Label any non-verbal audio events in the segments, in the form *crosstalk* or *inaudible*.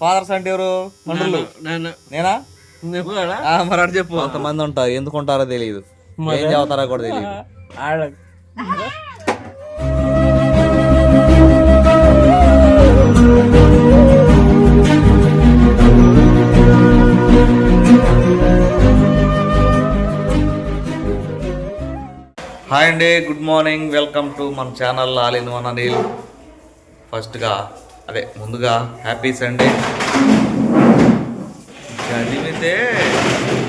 Fathers అంటే ఎవరు? తండ్రులు. నేను నేనా? నువ్వు కూడా ఆ, మరి అటు చెప్పు. కొంతమంది ఉంటారు. ఎందుకు ఉంటారో తెలియదు ఏం చదువుతారో కూడా తెలియదు హాయ్ *laughs* అండి. గుడ్ మార్నింగ్ వెల్కమ్ టు మన channel all in one Anil ఫస్ట్గా అదే ముందుగా హ్యాపీ సండే. చదివితే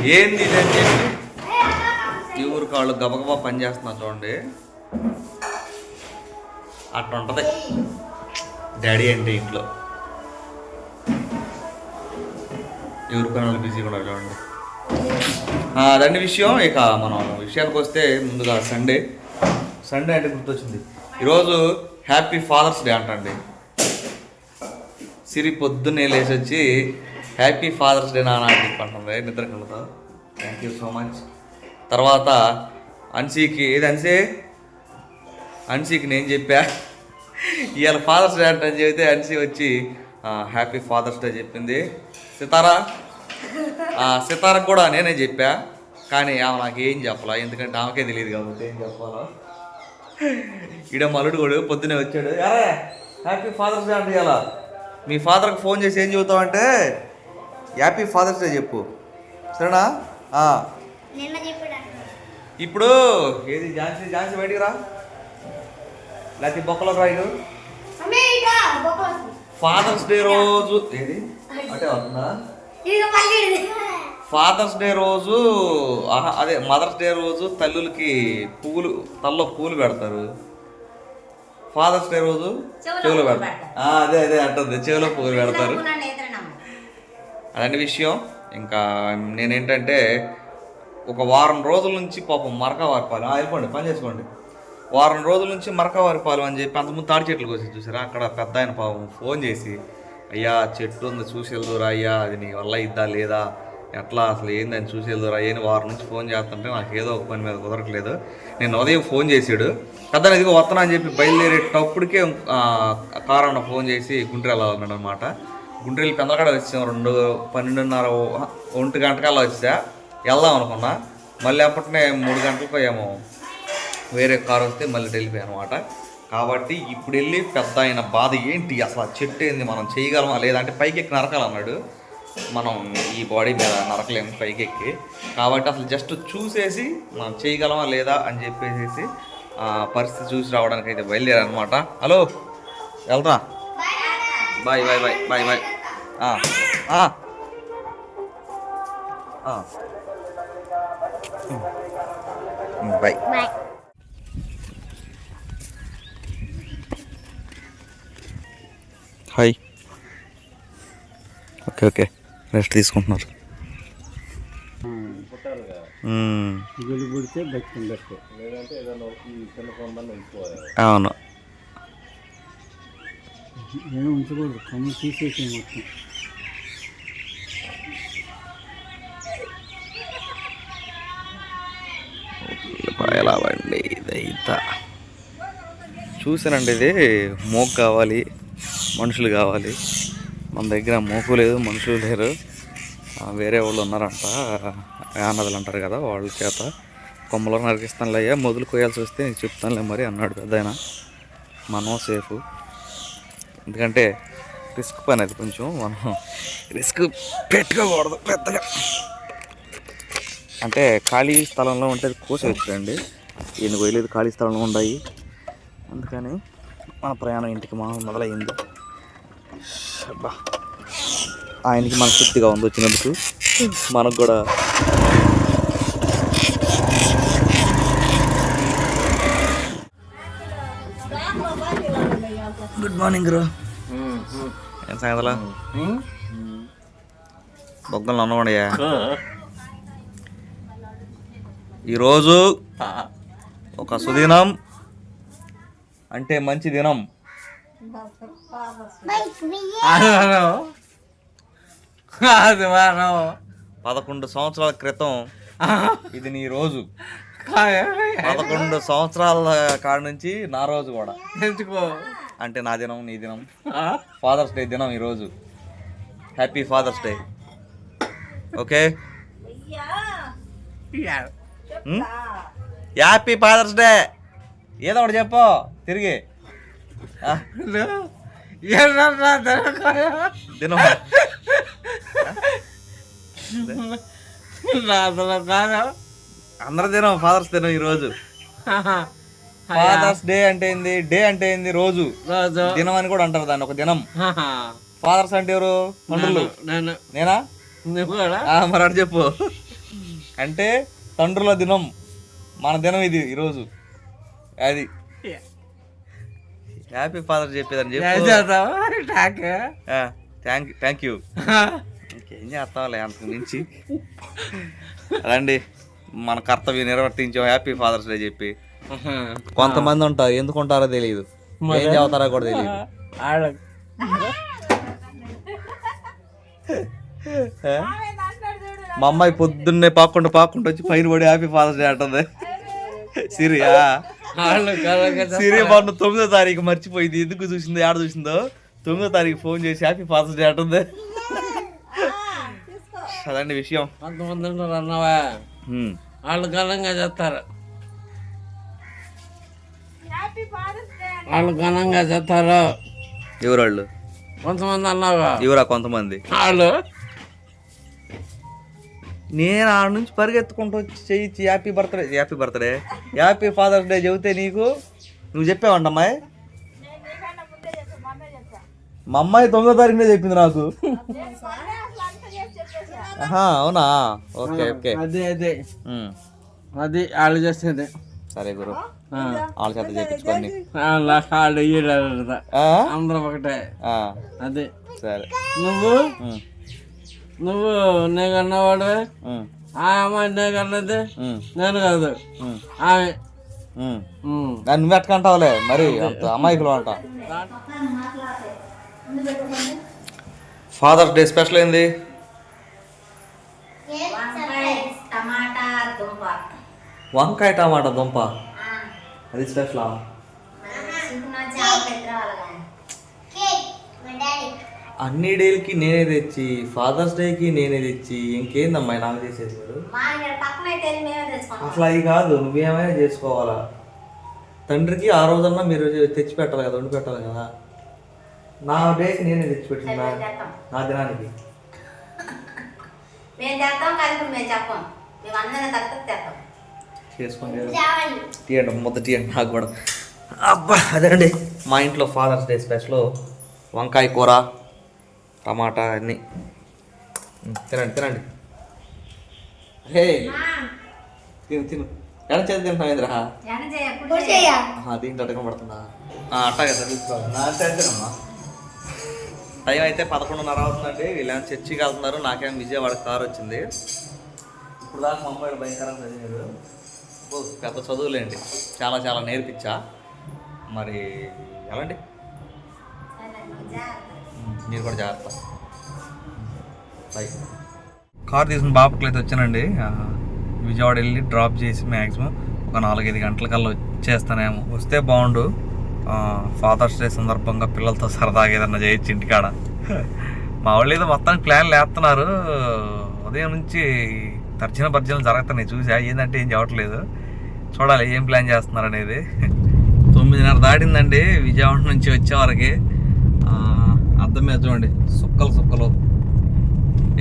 ఏంది ఇది అని చెప్పి? ఈ ఊరు కాళ్ళు గబగబా పనిచేస్తున్నా చూడండి. అట్లా ఉంటుంది. డాడీ అంటే ఇంట్లో? ఎవరి పనులు బిజీగా ఉన్నారు చూడండి. అదండి విషయం. ఇక మనం విషయానికి వస్తే ముందుగా సండే. సండే అంటే గుర్తొచ్చింది. ఈరోజు హ్యాపీ ఫాదర్స్ డే అంటండి. సిరి పొద్దున్నే లేచి వచ్చి హ్యాపీ ఫాదర్స్ డే నాన్న అని చెప్పంటుంది. నిద్ర కలుగుతా థ్యాంక్ యూ సో మచ్ తర్వాత అన్సీకి ఏది అన్సీ? అన్సీకి నేను చెప్పా. ఇవాళ ఫాదర్స్ డే అంటే అని చెబితే అన్సీ వచ్చి హ్యాపీ ఫాదర్స్ డే చెప్పింది. సితారా? సితార కూడా నేనే చెప్పా. కానీ ఆమె నాకు ఏం చెప్పాలా? ఎందుకంటే ఆమెకే తెలియదు కాబట్టి ఏం చెప్పాలా. ఈడ మలుడు కూడా పొద్దునే వచ్చాడు. హ్యాపీ ఫాదర్స్ డే అంటే ఇలా మీ ఫాదర్కి ఫోన్ చేసి ఏం చెబుతావంటే హ్యాపీ ఫాదర్స్ డే చెప్పు. సరేనా? ఇప్పుడు ఏది ఝాన్సీ ఝాన్సీ బయటికి రా. లేకపోతే బొక్కలో రాయుడు ఫాదర్స్ డే రోజు ఏది? అంటే వస్తుందా. ఫాదర్స్ డే రోజు అదే మదర్స్ డే రోజు తల్లులకి పువ్వులు తల్లో పూలు పెడతారు. ఫాదర్స్ డే రోజు? చెవులు పెడతారు. అదే అదే అంటుంది. చెవిలో పువ్వులు పెడతారు. అదండి విషయం. ఇంకా నేనేంటంటే ఒక వారం రోజుల నుంచి పాపం మరక వారిపాలెం వెళ్ళిపోండి పని చేసుకోండి. వారం రోజుల నుంచి మరక వారిపాలెం అని చెప్పి అంతకుముందు తాడి చెట్లు కోసి చూసారా? అక్కడ పెద్ద ఆయన పాపం ఫోన్ చేసి అయ్యా చెట్టు ఉంది చూసి వెళ్దురా అయ్యా అది నీ వల్ల ఇద్దా లేదా? ఎట్లా అసలు ఏందని చూసి వెళ్దురా ఏం వారం నుంచి ఫోన్ చేస్తుంటే నాకు ఏదో ఒక పని మీద కుదరట్లేదు. నేను ఉదయం ఫోన్ చేశాడు. పెద్ద ఇదిగో వస్తున్నా అని చెప్పి బయలుదేరేటప్పటికే కార్ కారు అన్న ఫోన్ చేసి గుంటూరు ఉన్నాడు అనమాట గుండ్రెల్ పెందలకాడ వచ్చాం రెండు పన్నెండున్నర ఒంటి గంటకల్లా వచ్చా. వెళ్దాం అనుకున్నా. మళ్ళీ అప్పటినే మూడు గంటలకు ఏమో వేరే కారు వస్తే మళ్ళీ వెళ్ళిపోయాను అనమాట కాబట్టి ఇప్పుడు వెళ్ళి పెద్ద ఆయన బాధ ఏంటి? అసలు ఆ చెట్టు ఏంది? మనం చేయగలమా? లేదంటే పైకి ఎక్కి నరకాలన్నాడు. మనం ఈ బాడీ మీద నరకలేము పైకి ఎక్కి కాబట్టి అసలు జస్ట్ చూసేసి మనం చేయగలమా లేదా అని చెప్పేసి పరిస్థితి చూసి రావడానికి అయితే బయలుదేరా అనమాట హలో వెళ్తా. Bye bye bye bye bye. Bye. Hi. Okay okay. Rest తీసుకుంటున్నారు. అవును. నేను ఉంచకూడదు. కమ్ము తీసేసి మొత్తం. ఎలా బండి ఇదైతా. చూసానండి ఇది. మోక్ కావాలి మనుషులు కావాలి. మన దగ్గర మోకు లేదు మనుషులు లేరు. వేరే వాళ్ళు ఉన్నారంట. అన్నదలు అంటారు కదా వాళ్ళ చేత. కొమ్మలో నరికిస్తానులే అయ్యా మొదలు కోయాల్సి వస్తే నీకు చెప్తానులే మరి అన్నాడు పెద్ద ఆయన. మనం సేఫ్. ఎందుకంటే రిస్క్ పని అది కొంచెం. మనం రిస్క్ పెట్టుకోకూడదు పెద్దగా. అంటే ఖాళీ స్థలంలో ఉంటే కోసేయచ్చండి. ఈయన పోయలేదు ఖాళీ స్థలంలో ఉన్నాయి అందుకని మన ప్రయాణం ఇంటికి మా మొదలైంది. అబ్బా. ఆయనకి మన తృప్తిగా ఉంది వచ్చినందుకు. మనకు కూడా. గుడ్ మార్నింగ్ గురు ఏం సంగతలా? బొగ్గలు ఉన్నవాడయ్యా ఈరోజు ఒక సుదినం అంటే మంచి దినం. మనం పదకొండు సంవత్సరాల క్రితం ఇది నీ రోజు. పదకొండు సంవత్సరాల కాడ నుంచి నా రోజు కూడా. ఎంచుకో అంటే నా దినం నీ దినం. ఫాదర్స్ డే దినం ఈరోజు happy Father's. Okay? Happy Father's. ఏదో ఒకటి చెప్పు. తిరిగి. అందరి దినం ఫాదర్స్ దినం ఈరోజు. ఫాదర్స్ డే అంటే ఏంది? డే అంటే ఏంది రోజు? దినం అని కూడా అంటారు దాన్ని ఒక దినం. ఫాదర్స్ అంటే ఎవరు? తండ్రులు. నేను నేనా. నువ్వు కూడా? ఆ, మరి అటు చెప్పు. అంటే తండ్రుల దినం మన దినం ఇది ఈరోజు. అది. హ్యాపీ ఫాదర్ చెప్పేదని చెప్పు. థ్యాంక్ థ్యాంక్ యూ ఇంకేం చేస్తాంలే అంతకు మించి. రండి మన కర్తవ్యం నిర్వర్తించాం. హ్యాపీ ఫాదర్స్ డే చెప్పి. కొంతమంది ఉంటారు ఎందుకు ఉంటారో తెలియదు ఏం చదువుతారో కూడా తెలియదు మా అమ్మాయి పొద్దున్నే పాక్కుంటూ పాక్కుంటూ వచ్చి పైన పడి హ్యాపీ ఫాదర్స్ డే అంటుంది. సిరియా *laughs* సిరి మొన్న తొమ్మిదో తారీఖు మర్చిపోయింది. ఎందుకు చూసిందో ఏడ చూసిందో? తొమ్మిదో తారీఖు ఫోన్ చేసి హ్యాపీ ఫాదర్స్ డే అంటుంది. అదండి విషయం. కొంతమంది ఉంటారు అన్నవా. వాళ్ళు ఘనంగా చేస్తారు. వాళ్ళు ఘనంగా చేస్తారు. ఎవరు వాళ్ళు? కొంతమంది అన్నావా? ఎవరా కొంతమంది? వాళ్ళు నేను ఆడ నుంచి పరిగెత్తుకుంటూ వచ్చి చెయ్యి happy birthday happy birthday happy Father's చెబితే నీకు నువ్వు చెప్పావంట అమ్మాయి? మా అమ్మాయి తొమ్మిదో తారీఖునే చెప్పింది నాకు. అవునా? Okay okay. అదే అదే. అది వాళ్ళు చేసేది సరే గురు. వాళ్ళ చేత చేపించుకోండి వాళ్ళ? అందరూ ఒకటే. అది. సరే. నువ్వు? నువ్వు నీకన్నవాడు ఉమ్, ఆ. అమ్మాయి నీకన్నది ఉమ్, నేను కాదు. ఆమె. దాన్ని నువ్వు ఎట్టుకుంటావులే? మరి అంత అమాయకులు అంట. ఫాదర్స్ డే స్పెషల్ ఏంది? టమాటా దుంప వంకాయ టమాటా దుంప. అది స్పెషలా? అన్ని డేలకి నేనే తెచ్చి ఫాదర్స్ డేకి నేనే తెచ్చి ఇంకేందమ్మా నాకు చేసేది మీరు? అసలు అది కాదు నువ్వేమైనా చేసుకోవాలా? తండ్రికి ఆ రోజన్నా మీరు తెచ్చి పెట్టాలి కదా వండి పెట్టాలి కదా. నా డేకి నేనే తెచ్చి పెట్టిందా నా దినానికి. మేము చేస్తాం కానీ ఇప్పుడు మేము చెప్పం. మేము అందరం తక్కువ తెస్తాం చేసుకోండి తీయండి నాకు కూడా. అబ్బా అదేనండి మా ఇంట్లో ఫాదర్స్ డే స్పెషల్ వంకాయ కూర. టమాటా అన్నీ. తినండి తినండి. హే. తిను తిను. ఎలా చేతి తింటున్నావు ఆహా, దీంట్లో అటకం పడుతుందా? ఆ, అట్టాగే సార్ తీసుకోవాలి. టైం అయితే పదకొండున్నర అవుతుందండి. వీళ్ళేమో చర్చికి వెళ్తున్నారు. నాకేమో విజయవాడ కారు వచ్చింది. ఇప్పుడు దాకా మా అమ్మాయిలు భయంకరంగా చదివారు. పెద్ద చదువులేండి. చాలా చాలా నేర్పించా. మరి ఎలాంటి? మీరు కూడా జాగ్రత్త. బై కార్ తీసుకుని బాబుకి అయితే వచ్చానండి. విజయవాడ వెళ్ళి డ్రాప్ చేసి మ్యాక్సిమం ఒక నాలుగైదు గంటలకల్లా వచ్చేస్తానేమో. వస్తే బాగుండు. ఫాదర్స్ డే సందర్భంగా పిల్లలతో సరదాగా ఏదన్నా చేయొచ్చు ఇంటికాడ. మా వాళ్ళు ఏదో మొత్తానికి ప్లాన్లు వేస్తున్నారు ఉదయం నుంచి తర్జన భర్జనలు జరుగుతున్నాయి. చూసా ఏంటంటే ఏం చెప్పట్లేదు. చూడాలి ఏం ప్లాన్ చేస్తున్నారు అనేది. తొమ్మిదిన్నర దాటిందండి. విజయవాడ నుంచి వచ్చేవరకు అద్దం మీద చూడండి. సుక్కలు సుక్కలు.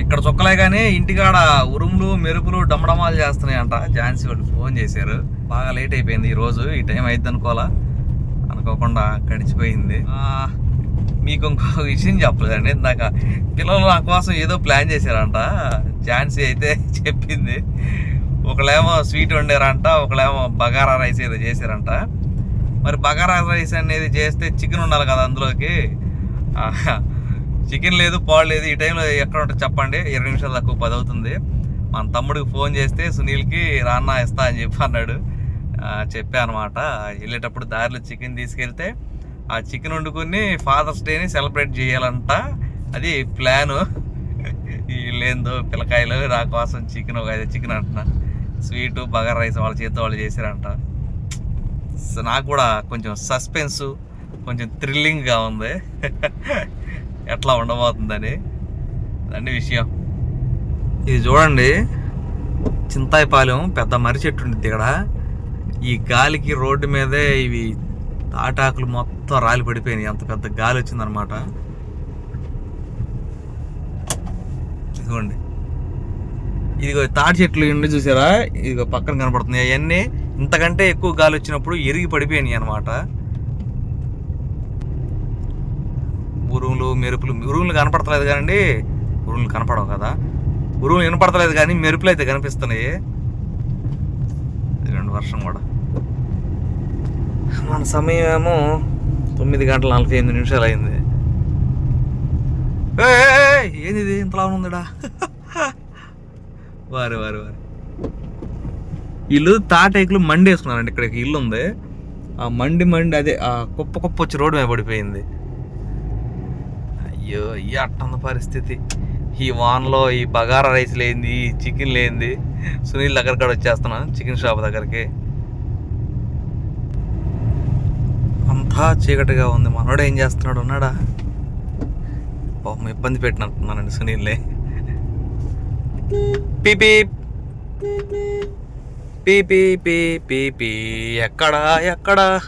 ఇక్కడ చుక్కలే కానీ ఇంటికాడ ఉరుములు మెరుపులు డమడమాలు చేస్తున్నాయంట. ఝాన్సీ వాళ్ళు ఫోన్ చేశారు. బాగా లేట్ అయిపోయింది ఈరోజు ఈ టైం అయింది అనుకోవాలా? అనుకోకుండా గడిచిపోయింది. మీకు ఇంకో విషయం చెప్పలేదండి. ఇందాక పిల్లలు నా కోసం ఏదో ప్లాన్ చేశారంట. ఝాన్సీ అయితే చెప్పింది. ఒకళ్ళేమో స్వీట్ వండారంట ఒకళ్ళేమో బగారా రైస్ ఏదో చేశారంట. మరి బగారా రైస్ అనేది చేస్తే చికెన్ ఉండాలి కదా అందులోకి? చికెన్ లేదు పాడు లేదు ఈ టైంలో ఎక్కడ ఉంటుంది చెప్పండి. ఇరవై నిమిషాలు తక్కువ పది అవుతుంది మన తమ్ముడికి ఫోన్ చేస్తే సునీల్కి రాన్నా ఇస్తా అని చెప్పి అన్నాడు. చెప్పానమాట అనమాట వెళ్ళేటప్పుడు దారిలో చికెన్ తీసుకెళ్తే ఆ చికెన్ వండుకుని ఫాదర్స్ డేని సెలబ్రేట్ చేయాలంట. అది ప్లాను. వీళ్ళేందో పిల్లకాయలు నా కోసం చికెన్ ఒక ఐదు చికెన్ అంటున్నా. స్వీటు బగర్ రైస్ వాళ్ళ చేతితో వాళ్ళు చేశారంట. నాకు కూడా కొంచెం సస్పెన్సు. కొంచెం థ్రిల్లింగ్గా ఉంది. ఎట్లా ఉండబోతుందని. అన్ని విషయం. ఇది చూడండి. చింతాయిపాలెం పెద్ద మర్రి చెట్టు ఉంటుంది ఇక్కడ. ఈ గాలికి రోడ్డు మీదే ఇవి తాటాకులు మొత్తం రాలి పడిపోయినాయి. అంత పెద్ద గాలి వచ్చిందనమాట ఇదిగోండి. ఇదిగో తాటి చెట్లు ఉండి చూసారా? ఇదిగో పక్కన కనపడుతుంది అవన్నీ ఇంతకంటే ఎక్కువ గాలి వచ్చినప్పుడు ఎరిగి పడిపోయినాయి అనమాట ఉరుములు మెరుపులు ఉరుములు కనపడతలేదు కానండి. ఉరుములు కనపడవు కదా. ఉరుములు వినపడతలేదు కానీ మెరుపులు అయితే కనిపిస్తున్నాయి. రెండు వర్షం కూడా. మన సమయం ఏమో తొమ్మిది గంటల నలభై ఎనిమిది నిమిషాలు అయింది. ఏంది ఇది ఇంతలా ఉందిడా? వారు వారు వారు. వీళ్ళు తాటేకులు మండి వేసుకున్నారండి ఇక్కడ ఇల్లు ఉంది ఆ మండి మండి అదే ఆ కుప్ప కుప్ప వచ్చి రోడ్డు మీద పడిపోయింది. అయ్యో ఈ అట్టంద పరిస్థితి. ఈ వాన్లో ఈ బగారా రైస్ లేనిది ఈ చికెన్ లేనిది సునీల్ దగ్గర వచ్చేస్తున్నాను చికెన్ షాప్ దగ్గరికి. అంతా చీకటిగా ఉంది. మనోడు ఏం చేస్తున్నాడు? ఉన్నాడా? పాపం ఇబ్బంది పెట్టినట్టున్నానండి సునీల్ని. పీపీ పీపీ పీపీ పీ పీ పీ పీ. ఎక్కడా? ఎక్కడా?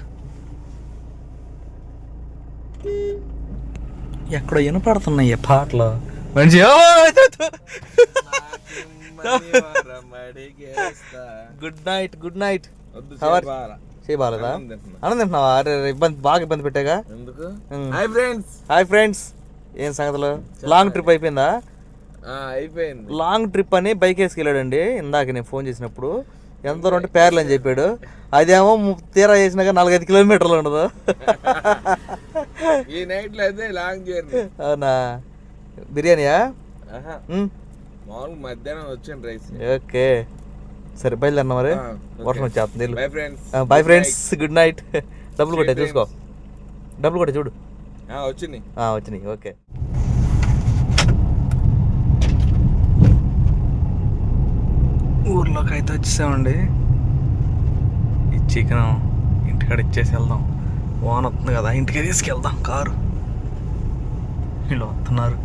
ఎక్కడో వినపడుతున్నాయి పాటలు. మంచి గుడ్ నైట్ గుడ్ నైట్ చేయ బాగాలేదా అన్నం తింటున్నావా? అరే ఇబ్బంది బాగా ఇబ్బంది పెట్టాగా. ఎందుకు. హాయ్ ఫ్రెండ్స్ హాయ్ ఫ్రెండ్స్ ఏం సంగతులు? లాంగ్ ట్రిప్ అయిపోయిందా? అయిపోయింది. లాంగ్ ట్రిప్ అని బైక్ వేసుకెళ్ళాడండి. ఇందాక నేను ఫోన్ చేసినప్పుడు. ఎంత దూరం అంటే పేర్లు అని చెప్పాడు. అదేమో తీరా చేసినాక నాలుగైదు కిలోమీటర్లు ఉండదు. ఈ నైట్లో అయితే లాంగ్ జర్నీ అవునా? బిర్యానీయా? ఉమ్, మామూలు మధ్యాహ్నం వచ్చింది రైస్. ఓకే. సరే బయలుదేరినా మరి. వర్షం వచ్చేస్తుంది bye friends bye friends good night డబ్బులు కొట్టే చూసుకో. డబ్బులు కొట్టే చూడు. వచ్చింది ఆ, వచ్చినాయి. ఓకే. ఊర్లోకి అయితే వచ్చేసామండి. ఈ చికెన్ ఇంటికాడ ఇచ్చేసి వెళ్దాం. వాన్ వస్తుంది కదా ఇంటికి తీసుకెళ్దాం కారు. వీళ్ళు వస్తున్నారు.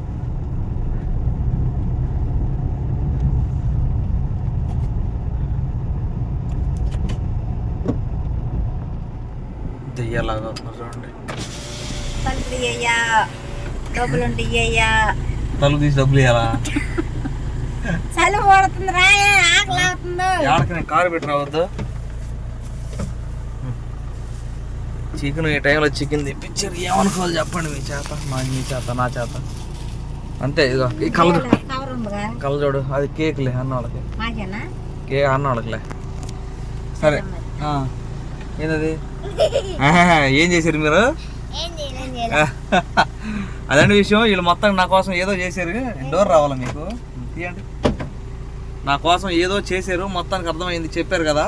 దెయ్యాలాగా వస్తున్నారు చూడండి. తలుపు తీసి డబ్బులు ఇవ్వాలా *laughs* చలి పడుతుంది రాయే ఆకలి అవుతుంది. ఎవరికి నేను కారు పెట్టి రావద్దు. చికెన్ ఈ టైంలో చికెన్ తెప్పించారు ఏమనుకోవాలి చెప్పండి మీ చేత మా మీ చేత నా చేత. అంతే ఇదిగో ఈ కలర్ కలర్ చూడు అది కేక్లే అన్న వాళ్ళకి కేక్ అన్న వాళ్ళకిలే సరే ఏంటది ఏం చేశారు మీరు? అదండి విషయం వీళ్ళు మొత్తం నా కోసం ఏదో చేశారు. డోర్ రావాలా మీకు? తీయండి. నా కోసం ఏదో చేశారు మొత్తానికి అర్థమైంది చెప్పారు కదా.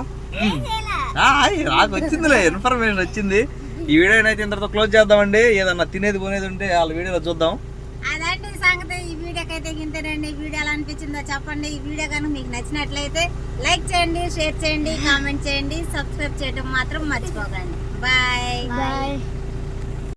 నాకు వచ్చిందిలే ఇన్ఫర్మేషన్ వచ్చింది. ఈ వీడియో అయితే ఇంతతో క్లోజ్ చేద్దామండి. ఏదన్నా తినేది పోనేది ఉంటే వాళ్ళ వీడియోలో చూద్దాం. సంగతి. ఈ వీడియోకి అయితే ఇంతేనండి. ఈ వీడియో ఎలా అనిపించిందో చెప్పండి. ఈ వీడియో కనుక మీకు నచ్చినట్లయితే లైక్ చేయండి షేర్ చేయండి కామెంట్ చేయండి సబ్స్క్రైబ్ చేయడం మాత్రం మర్చిపోకండి. బాయ్. బాయ్.